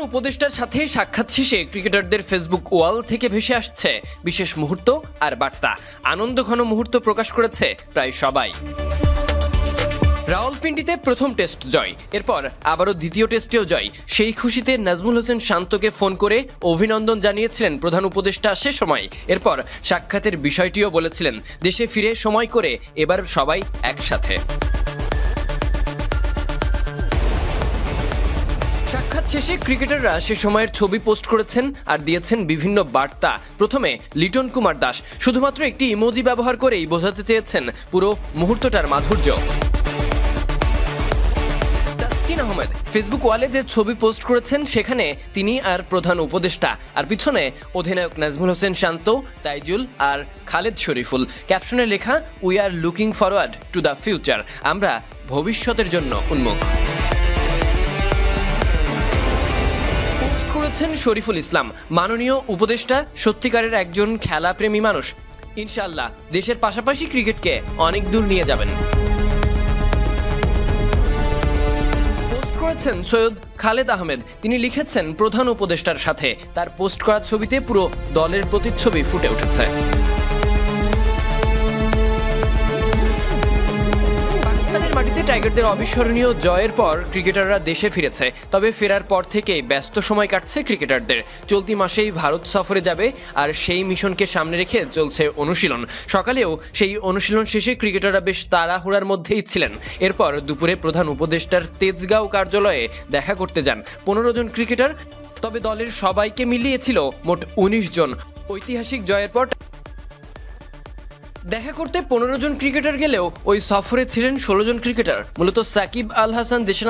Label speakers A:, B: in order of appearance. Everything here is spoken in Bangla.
A: উপদেষ্টার সাথে সাক্ষাৎ শেষে ক্রিকেটারদের ফেসবুক ওয়াল থেকে ভেসে আসছে বিশেষ মুহূর্ত আর বার্তা। আনন্দ ঘন মুহূর্ত প্রকাশ করেছে প্রায় সবাই। রাওয়ালপিন্ডিতে প্রথম টেস্ট জয়, এরপর আবারও দ্বিতীয় টেস্টেও জয়। সেই খুশিতে নাজমুল হোসেন শান্তকে ফোন করে অভিনন্দন জানিয়েছিলেন প্রধান উপদেষ্টা সে সময়। এরপর সাক্ষাতের বিষয়টিও বলেছিলেন, দেশে ফিরে সময় করে এবার সবাই একসাথে। সাক্ষাৎ শেষে ক্রিকেটাররা সে সময়ের ছবি পোস্ট করেছেন আর দিয়েছেন বিভিন্ন বার্তা। প্রথমে লিটন কুমার দাস। শুধুমাত্র একটি ইমোজি ব্যবহার করেই বোঝাতে চেয়েছেন পুরো মুহূর্তটার মাধুর্য। আহমেদ, ফেসবুক ওয়ালে যে ছবি পোস্ট করেছেন, সেখানে তিনি আর প্রধান উপদেষ্টা। আর পিছনে অধিনায়ক নাজমুল হোসেন শান্ত, তাইজুল আর খালেদ শরীফুল। ক্যাপশনে লেখা we are looking forward to the future আমরা ভবিষ্যতের জন্য উন্মুখ করেছেন শরীফুল ইসলাম। মাননীয় উপদেষ্টা, সত্যিকারের একজন খেলাপ্রেমী মানুষ। ইনশাল্লাহ দেশের পাশাপাশি ক্রিকেটকে অনেক দূর নিয়ে যাবেন। করেছেন সৈয়দ খালেদ আহমেদ। তিনি লিখেছেন প্রধান উপদেষ্টার সাথে। তার পোস্ট করা ছবিতে পুরো দলের প্রতিচ্ছবি ফুটে উঠেছে। টাইগারদের অবিস্মরণীয় জয়ের পর ক্রিকেটাররা দেশে ফিরেছে, তবে ফেরার পর থেকেই ব্যস্ত সময় কাটছে ক্রিকেটারদের। চলতি মাসেই ভারত সফরে যাবে আর সেই মিশনকে সামনে রেখে চলছে অনুশীলন। সকালেও সেই অনুশীলন শেষে ক্রিকেটাররা বেশ তাড়াহুড়ার মধ্যেই ছিলেন। এরপর দুপুরে প্রধান উপদেষ্টার তেজগাঁও কার্যালয়ে দেখা করতে যান পনেরো জন ক্রিকেটার, তবে দলের সবাইকে মিলিয়েছিল মোট উনিশ জন। ঐতিহাসিক জয়ের পর দেখা করতে পনেরো জন ক্রিকেটার গেলেও ওই সফরে ছিলেন ষোলো জন ক্রিকেটার। মূলত সাকিব আল হাসান দেশে